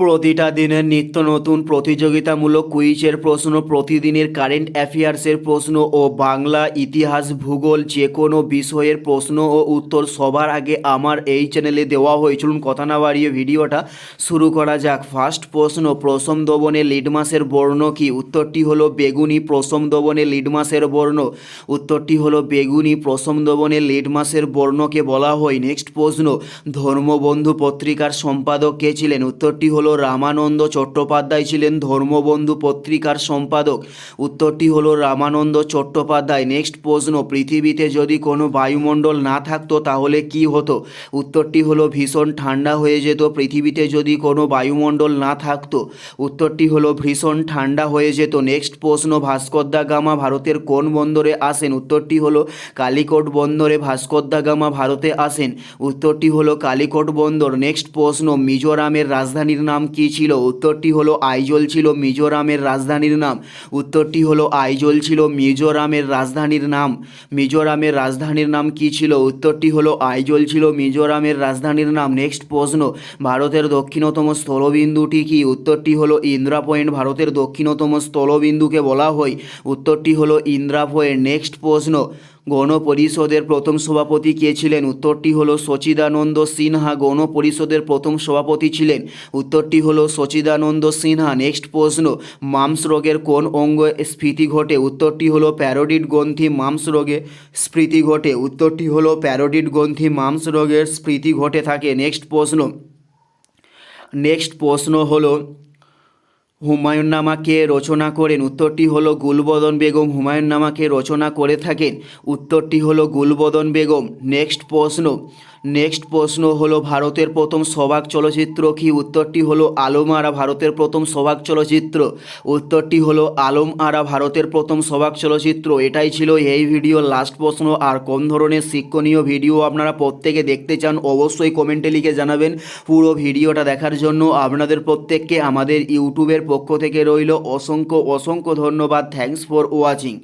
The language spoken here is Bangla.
প্রতিটা দিনের নিত্য নতুন প্রতিযোগিতামূলক কুইজের প্রশ্ন, প্রতিদিনের কারেন্ট অ্যাফেয়ার্সের প্রশ্ন ও বাংলা ইতিহাস ভূগোল যে কোনো বিষয়ের প্রশ্ন ও উত্তর সবার আগে আমার এই চ্যানেলে দেওয়া হয়েছিল কথা না বাড়িয়ে ভিডিওটা শুরু করা যাক। ফার্স্ট প্রশ্ন প্রসম দবনে লিডমাসের বর্ণ কি? উত্তরটি হলো বেগুনি প্রসম দবনে লিডমাসের বর্ণ। উত্তরটি হলো বেগুনি প্রসম দবনে লিডমাসের বর্ণকে বলা হয়। নেক্সট প্রশ্ন, ধর্মবন্ধু পত্রিকার সম্পাদক কে ছিলেন? উত্তরটি হলো রামানন্দ চট্টোপাধ্যায় ছিলেন ধর্মবন্ধু পত্রিকার সম্পাদক। উত্তরটি হলো রামানন্দ চট্টোপাধ্যায়। নেক্সট প্রশ্ন, পৃথিবীতে যদি কোনো বায়ুমণ্ডল না থাকতো তাহলে কি হতো? উত্তরটি হলো ভীষণ ঠান্ডা হয়ে যেত, পৃথিবীতে যদি কোনো বায়ুমণ্ডল না থাকতো। উত্তরটি হলো ভীষণ ঠান্ডা হয়ে যেত। নেক্সট প্রশ্ন, ভাস্কর দা গামা ভারতের কোন বন্দরে আসেন? উত্তরটি হলো কালিকট বন্দরে ভাস্কর দা গামা ভারতে আসেন। উত্তরটি হলো কালিকট বন্দর। নেক্সট প্রশ্ন, মিজোরামের রাজধানীর নাম কী ছিল? উত্তরটি হলো আইজল ছিল মিজোরামের রাজধানীর নাম। উত্তরটি হলো আইজল ছিল মিজোরামের রাজধানীর নাম। মিজোরামের রাজধানীর নাম কী ছিল? উত্তরটি হলো আইজল ছিল মিজোরামের রাজধানীর নাম। নেক্সট প্রশ্ন, ভারতের দক্ষিণতম স্থলবিন্দুটি কি? উত্তরটি হলো ইন্দ্রা পয়েন্ট, ভারতের দক্ষিণতম স্থলবিন্দুকে বলা হয়। উত্তরটি হলো ইন্দ্রা পয়েন্ট। নেক্সট প্রশ্ন গণ পরিষদের প্রথম সভাপতি কে ছিলেন? উত্তরটি হলো সচিদানন্দ সিনহা। গণপরিষদের প্রথম সভাপতি ছিলেন। উত্তরটি হলো সচিদানন্দ সিনহা। নেক্সট প্রশ্ন, মামস রোগের কোন অঙ্গ স্ফীতি ঘটে? উত্তরটি হলো প্যারোডিড গ্রন্থি মামস রোগে স্ফীতি ঘটে। উত্তরটি হলো প্যারোডিড গ্রন্থি মামস রোগের স্ফীতি ঘটে থাকে। নেক্সট প্রশ্ন নেক্সট প্রশ্ন হলো হুমায়ুন নামাকে রচনা করেন। উত্তরটি হলো গুলবদন বেগম। হুমায়ুন নামাকে রচনা করে থাকেন। উত্তরটি হলো গুলবদন বেগম। নেক্সট প্রশ্ন। নেক্সট প্রশ্ন হলো ভারতের প্রথম সবাক চলচ্চিত্র কি? উত্তরটি হলো আলম আরা ভারতের প্রথম সবাক চলচ্চিত্র। উত্তরটি হলো আলম আরা ভারতের প্রথম সবাক চলচ্চিত্র। এটাই ছিল এই ভিডিওর লাস্ট প্রশ্ন। আর কোন ধরনের শিক্ষণীয় ভিডিও আপনারা প্রত্যেকে দেখতে চান, অবশ্যই কমেন্টে লিখে জানাবেন। পুরো ভিডিওটা দেখার জন্য আপনাদের প্রত্যেককে আমাদের ইউটিউবের পক্ষ থেকে রইল অসংখ্য অসংখ্য ধন্যবাদ। Thanks for watching